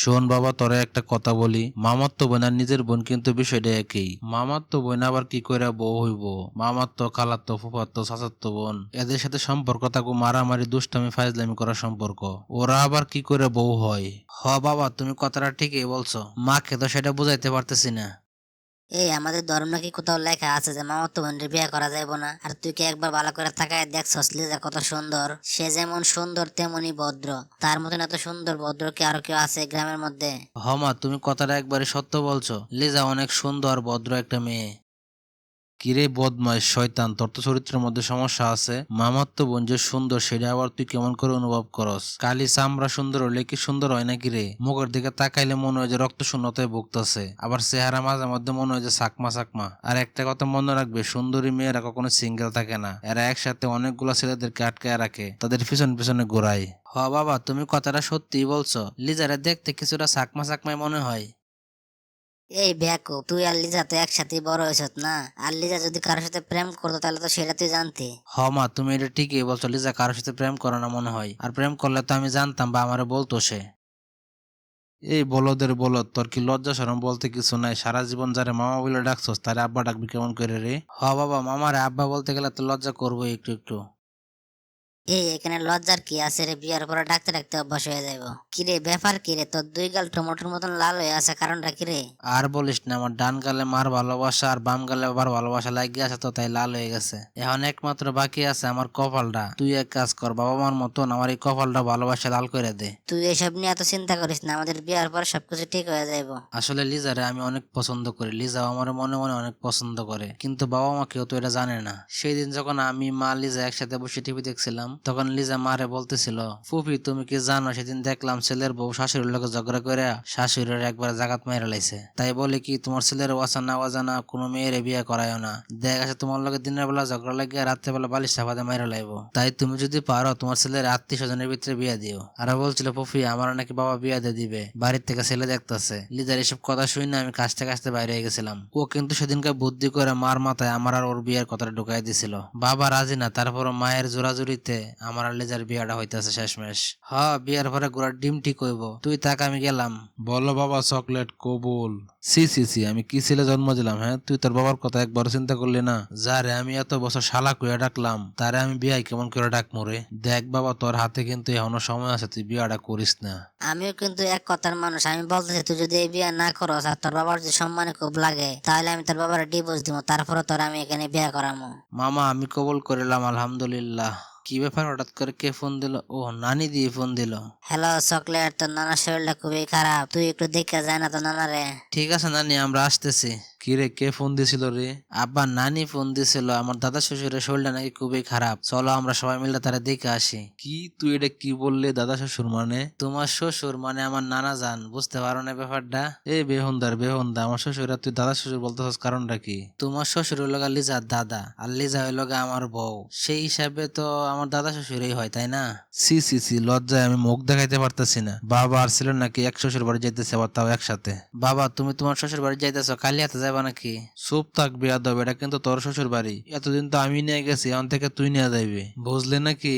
শোন বাবা, তোরা একটা কথা বলি। মামার তো বোন নিজের বোন কিন্তু বিষয়টা একই। মামার তো বোন আবার কি করে বউ হইব? মামার তো খালার তো ফুফার তো তো বোন। এদের সাথে সম্পর্ক থাকব মারামারি, দুষ্টামি, ফাইজলামি করার সম্পর্ক। ওরা আবার কি করে বউ হয়? হ বাবা, তুমি কথাটা ঠিকই বলছো। মাকে তো সেটা বুঝাইতে পারতেছি না। এই, আমাদের ধর্ম নাকি কোথাও লেখা আছে যে মামাতো বোনের বিয়ে করা যাইব না? আর তুই কি একবার ভালো করে তাকায় দেখছস লিজা কত সুন্দর? সে যেমন সুন্দর, তেমনি ভদ্র। তার মতন এত সুন্দর, ভদ্র কি আর কেউ আছে গ্রামের মধ্যে? হমা তুমি কথাটা একবারে সত্য বলছো। লিজা অনেক সুন্দর, ভদ্র একটা মেয়ে। কিরে বদমাস শয়তান, তোর তো চরিত্রের মধ্যে সমস্যা আছে। মামার তো বোন যে সুন্দর, সেটা আবার তুই কেমন করে অনুভব করস? কালি চামড়া সুন্দর হলে কি সুন্দর হয় নাকি রে? মুখের দিকে তাকাইলে মনে হয় যে রক্ত শূন্যতায় ভুগতেছে। আবার চেহারা মাঝে মধ্যে মনে হয় যে চাকমা চাকমা। আর একটা কথা মনে রাখবে, সুন্দরী মেয়েরা কখনো সিঙ্গেল থাকে না। এরা একসাথে অনেকগুলো ছেলেদেরকে আটকায় রাখে, তাদের পিছন পিছনে ঘোরায়। হ বাবা, তুমি কথাটা সত্যিই বলছো। লিজারে দেখতে কিছুটা চাকমা চাকমাই মনে হয়। এই ব্যাকু, তুই আর লিজা তো একসাথে বড় হয়েছত না? আর লিজা যদি কারোর সাথে প্রেম করতো, তাহলে তো সেটা তুই জানতি। হ মা, তুমি এটা ঠিকই বলছো, লিজা কারোর সাথে প্রেম করে না মনে হয়। আর প্রেম করলে তো আমি জানতাম বা আমারে বলতো সে। এই বলদের বলদ তোর কি লজ্জা সরম বলতে কিছু নাই? সারা জীবন যারে মামা বলে ডাকছস, তারে আব্বা ডাকবি কেমন করে রে? হ বাবা, মামারে আব্বা বলতে গেলে তো লজ্জা করব একটু একটু। এই এখানে লজ্জার কি আছে রে? বিয়ার পরে ডাকতে ডাকতে অভ্যাস হয়ে যাইব। কিরে ব্যাপার কিরে তোর দুই গাল টমেটোর মতন লাল হয়ে আছে কারণটা কিরে আর বলিস না আমার ডান গালে মার ভালোবাসা আর বাম গালে আবার ভালোবাসা লাগিয়ে আছে তো তাই লাল হয়ে গেছে। এখন একমাত্র বাকি আছে আমার কপালটা। তুই এক কাজ কর বাবা মার মতন আমার এই কপালটা ভালোবাসা লাল করে দে। তুই এসব নিয়ে এত চিন্তা করিস না আমাদের বিয়ার পর সবকিছু ঠিক হয়ে যাইব। আসলে লিজারে আমি অনেক পছন্দ করি লিজা আমার মনে মনে অনেক পছন্দ করে। কিন্তু বাবা মা কেউ তো এটা জানে না। সেই দিন যখন আমি মা লিজা একসাথে বসে টিভি দেখছিলাম তখন লিজা মারে বলতেছিল, ফুফি, তুমি কি জানো, সেদিন দেখলাম ছেলের বউ শাশুড়ির লোকে ঝগড়া করে শাশুড়ির একবার জাগাত মেরে লাইছে। তাই বলে কি, তোমার ছেলের অজানা অজানা কোনো মেয়ের বিয়ে করায় না। দেখ আছে তোমার লোকে দিনের বেলা ঝগড়া লাগিয়ে রাত্রে বেলা বালিশ চাপাতে মেরে লাইব। তাই তুমি যদি পারো, তোমার ছেলের আত্মীয় স্বজনের ভিতরে বিয়ে দিও। আর বলছিল, ফুফি, আমার নাকি বাবা বিয়ে দিয়ে দিবে। বাড়ির থেকে ছেলে দেখতেছে। লিজার এসব কথা শুনে আমি কাছতে কাছতে বাইরে হয়ে গেছিলাম। ও কিন্তু সেদিনকে বুদ্ধি করে মার মাথায় আমার আর ওর বিয়ের কথাটা ঢুকাই দিছিল। বাবা রাজি না তারপর মায়ের জোরাজুরিতে আমার আর লিজার বিয়েটা হইতেছে শেষমেশ। হ বিয়ের পরে গোড়ার ডিম ঠিক হইব। তুই তাক আমি গেলাম। বলো বাবা চকলেট কবুল। সি সি সি আমি কি ছেলে জন্ম দিলাম হ্যাঁ? তুই তোর বাবার কথা একবার চিন্তা করলি না? যারে আমি এত বছর শালা কুয়া ডাকলাম। তারে আমি বিয়াই কেমন করে ডাক মরে দেখ বাবা তোর হাতে কিন্তু এখনও সময় আছে তুই বিয়াটা করিস না। আমিও কিন্তু এক কথার মানুষ আমি বলতেছি তুই যদি এই বিয়া না করস আর তোর বাবার যদি সম্মানে খুব লাগে তাহলে আমি তোর বাবার ডিভোর্স দিব তারপরে তোর আমি এখানে বিয়ে করামো। মামা আমি কবুল করিলাম আলহামদুলিল্লাহ। কি ব্যাপার হঠাৎ করে কে ফোন দিল? ও নানি দিয়ে ফোন দিল। হ্যালো চকলেট তোর নানার শরীরটা খুবই খারাপ। তুই একটু দেখে যায় না তো নানারে। ঠিক আছে নানি আমরা আসতেছি। কি রে কে ফোন দিছিল রে? আব্বা নানি ফোন দিছিল আমার দাদা শ্বশুরের শরীরটা নাকি খুবই খারাপ। চলো আমরা সবাই মিলে তারা দেখে আসি। কি? তুই এটা কি বললে দাদা শ্বশুর মানে? তোমার শ্বশুর মানে আমার নানা জান। বুঝতে পারো না ব্যাপারটা? এই বেহনদার বেহনদা। আমার শ্বশুর আর তুই দাদা শ্বশুর বলতেছিস কারণটা কি? তোমার শ্বশুর হইল গা লিজার দাদা আর লিজা হইল গা আমার বউ। সেই হিসাবে তো আমার দাদা শ্বশুরই হয় তাই না? সি সি সি লজ্জায় আমি মুখ দেখাইতে পারতেছি না। বাবা আর ছিল নাকি এক শ্বশুর বাড়ি যাইতেছে আবার তাও একসাথে? বাবা তুমি তোমার শ্বশুর বাড়ি যাইতেছো কালি হাতে যাবা নাকি? চুপ থাকবি আদব, এটা কিন্তু তোর শ্বশুর বাড়ি এতদিন তো আমি নিয়ে গেছি, এখন থেকে তুই নিয়ে যাইবি। বুঝলি নাকি?